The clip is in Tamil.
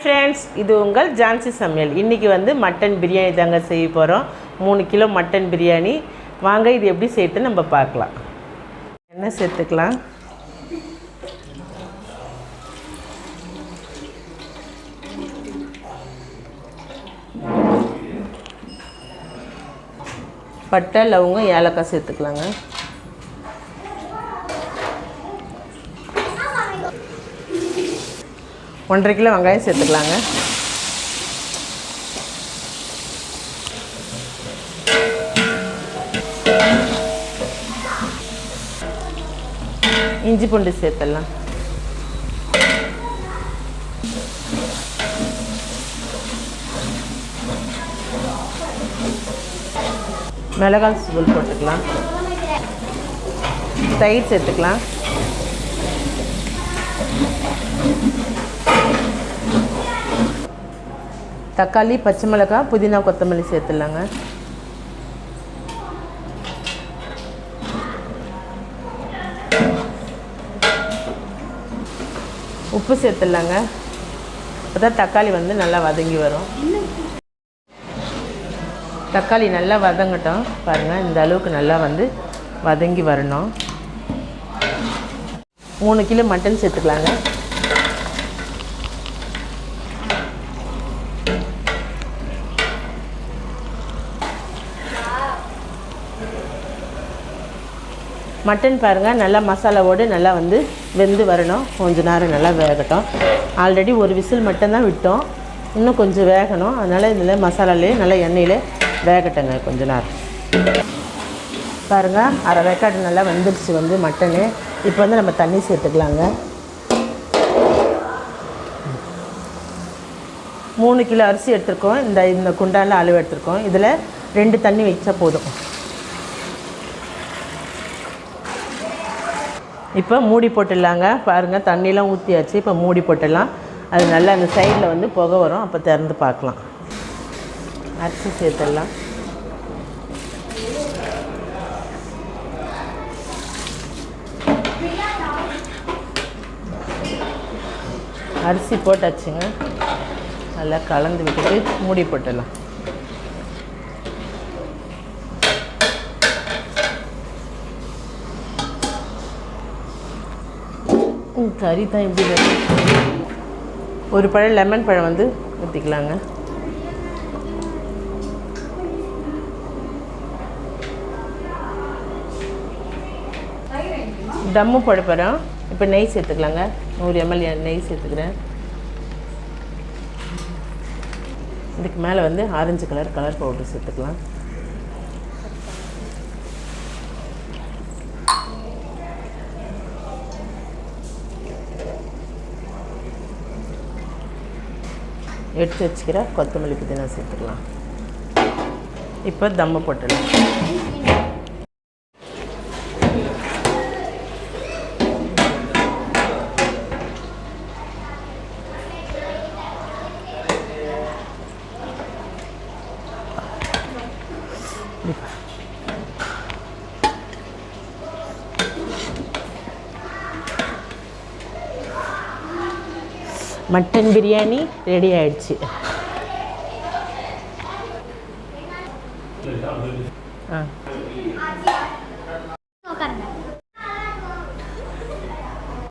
ஃப்ரெண்ட்ஸ் இது உங்கள் ஜான்சி சமையல். இன்றைக்கி வந்து மட்டன் பிரியாணி தாங்க செய்ய போகிறோம் மூணு கிலோ மட்டன் பிரியாணி. வாங்க இது எப்படி சேர்த்து நம்ம பார்க்கலாம். எண்ணெய் சேர்த்துக்கலாம்? பட்டை லவங்கம் ஏலக்காய் சேர்த்துக்கலாங்க. ஒன்றரை கிலோ வெங்காயம் சேர்த்துக்கலாங்க. இஞ்சி பூண்டு சேர்த்துடலாம். மிளகாய் தூள் போட்டுக்கலாம். தயிர் சேர்த்துக்கலாம். தக்காளி பச்சை மிளகாய் புதினா கொத்தமல்லி சேர்த்துடலாங்க. உப்பு சேர்த்துடலாங்க. அப்போ தான் தக்காளி வந்து நல்லா வதங்கி வரும். தக்காளி நல்லா வதங்கட்டும். பாருங்கள் இந்த அளவுக்கு நல்லா வந்து வதங்கி வரணும். மூணு கிலோ மட்டன் சேர்த்துக்கலாங்க. மட்டன் பாருங்கள் நல்லா மசாலாவோடு நல்லா வந்து வெந்து வரணும். கொஞ்ச நேரம் நல்லா வேகட்டும். ஆல்ரெடி ஒரு விசில் மட்டும்தான் விட்டோம். இன்னும் கொஞ்சம் வேகணும். அதனால் இதில் மசாலாலே நல்லா எண்ணெயில் வேகட்டங்க கொஞ்ச நேரம். பாருங்கள் அரை வேக்காடு நல்லா வெந்துடுச்சு வந்து மட்டனு. இப்போ வந்து நம்ம தண்ணி சேர்த்துக்கலாங்க. மூணு கிலோ அரிசி எடுத்திருக்கோம். இந்த இந்த குண்டானில் அளவு எடுத்திருக்கோம். இதில் ரெண்டு தண்ணி வச்சா போதும். இப்போ மூடி போட்டுடலாங்க. பாருங்கள் தண்ணியெலாம் ஊற்றியாச்சு இப்போ மூடி போட்டுடலாம். அது நல்லா அந்த சைடில் வந்து புகை வரும். அப்போ திறந்து பார்க்கலாம். அரிசி சேர்த்துடலாம். அரிசி போட்டாச்சுங்க. நல்லா கலந்து விட்டுட்டு மூடி போட்டுடலாம். கறி தான். எப்படி ஒரு பழம் லெமன் பழம் வந்து ஊற்றிக்கலாங்க தம்மு போட போகிறோம் இப்போ நெய் சேர்த்துக்கலாங்க. நூறு எம்எல் நெய் சேர்த்துக்கிறேன். இதுக்கு மேலே வந்து ஆரஞ்சு கலர் கலர் பவுடர் சேர்த்துக்கலாம். எடுத்து வச்சுக்கிற கொத்தமல்லி புதினா சேர்த்துக்கலாம் இப்போ தம்மு போட்டுடலாம் மட்டன் பிரியாணி ரெடி ஆயிடுச்சு. ஆ.